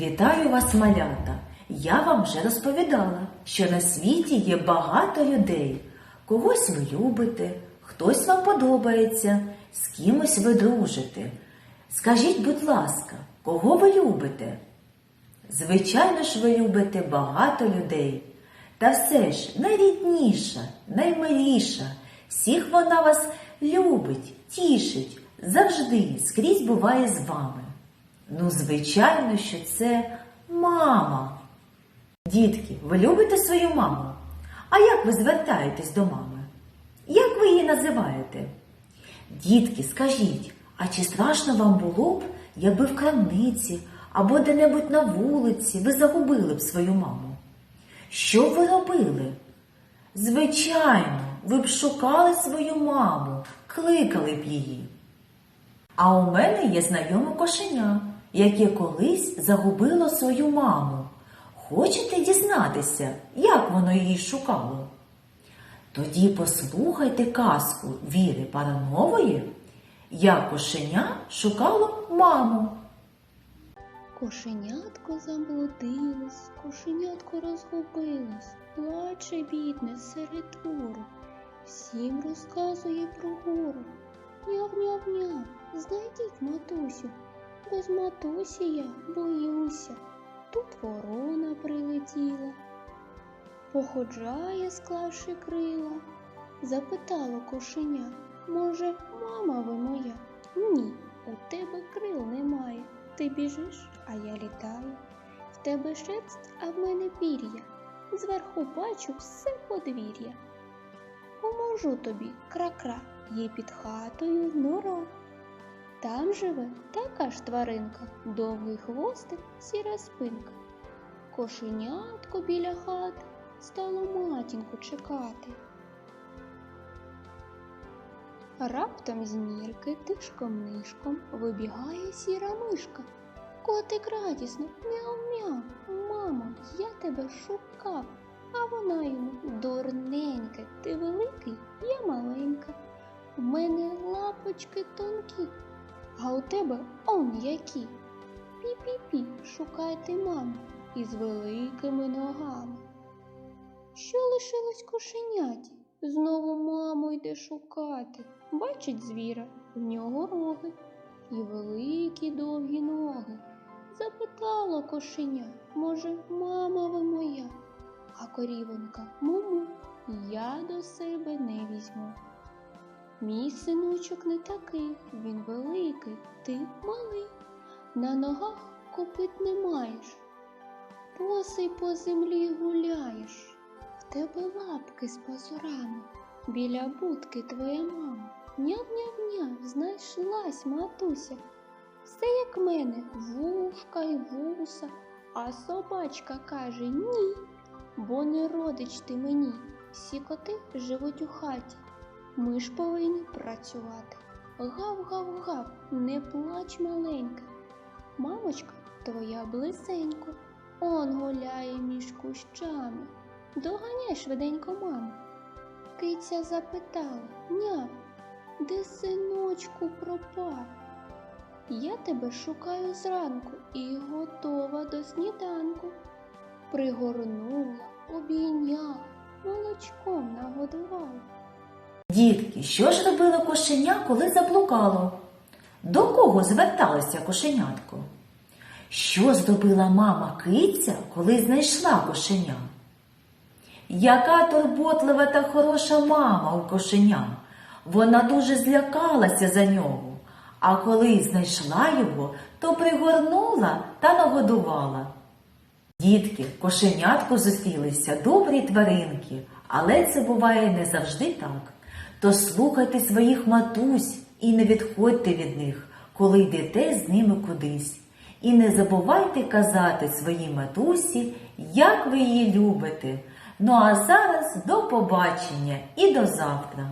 Вітаю вас, малята! Я вам вже розповідала, що на світі є багато людей. Когось ви любите, хтось вам подобається, з кимось ви дружите. Скажіть, будь ласка, кого ви любите? Звичайно ж, ви любите багато людей. Та все ж найрідніша, наймиліша, всіх вона вас любить, тішить, завжди скрізь буває з вами. Ну, звичайно, що це мама. Дітки, ви любите свою маму? А як ви звертаєтесь до мами? Як ви її називаєте? Дітки, скажіть, а чи страшно вам було б, якби в крамниці або де-небудь на вулиці ви загубили б свою маму? Що ви робили? Звичайно, ви б шукали свою маму, кликали б її. А у мене є знайоме кошеня, яке колись загубило свою маму. Хочете дізнатися, як воно її шукало? Тоді послухайте казку Віри Паранової, як кошеня шукало маму. Кошенятко заблудилось, кошенятко розгубилось, плаче бідне серед двору, всім розказує про гору. Няв-няв-няв, знайдіть матусю, без матусі я боюся. Тут ворона прилетіла, походжає, склавши крила. Запитало кошеня, може, мама ви моя? Ні, у тебе крил немає. Ти біжиш, а я літаю. В тебе шерсть, а в мене пір'я. Зверху бачу все подвір'я. Поможу тобі, кра-кра, є під хатою нора. Там живе така ж тваринка, довгий хвостик, сіра спинка. Кошенятко біля хати стало матінку чекати. Раптом з нірки тишком-нишком вибігає сіра мишка. Котик радісно, мяу-мяу, мамо, я тебе шукав. А вона йому дурненька, ти великий, я маленька. У мене лапочки тонкі, а у тебе он які. Пі-пі-пі, шукайте маму із великими ногами. Що лишилось кошеняті? Знову маму йде шукати. Бачить звіра, в нього роги і великі довгі ноги. Запитало кошеня, може, мама ви моя? А корівонька муму я до себе не візьму. Мій синочок не такий, він великий, ти малий. На ногах копит не маєш, босий по землі гуляєш. В тебе лапки з пазурами, біля будки твоя мама. Няв-няв-няв, знайшлась матуся. Все як мене, вушка й вуса, а собачка каже ні, бо не родич ти мені. Всі коти живуть у хаті, ми ж повинні працювати. Гав-гав-гав, не плач маленька. Мамочка твоя близенько, он гуляє між кущами. Доганяй швиденько маму. Киця запитала, няв, де синочку пропав? Я тебе шукаю зранку і готова до сніданку. Пригорнула, обійняла, молочком нагодувала. Дітки, що ж робило кошеня, коли заблукало? До кого зверталося кошенятко? Що зробила мама киця, коли знайшла кошеня? Яка турботлива та хороша мама у кошеня. Вона дуже злякалася за нього, а коли знайшла його, то пригорнула та нагодувала. Дітки, кошенятку зустрілися добрі тваринки, але це буває не завжди так. Тож слухайте своїх матусь і не відходьте від них, коли йдете з ними кудись. І не забувайте казати своїй матусі, як ви її любите. Ну а зараз до побачення і до завтра!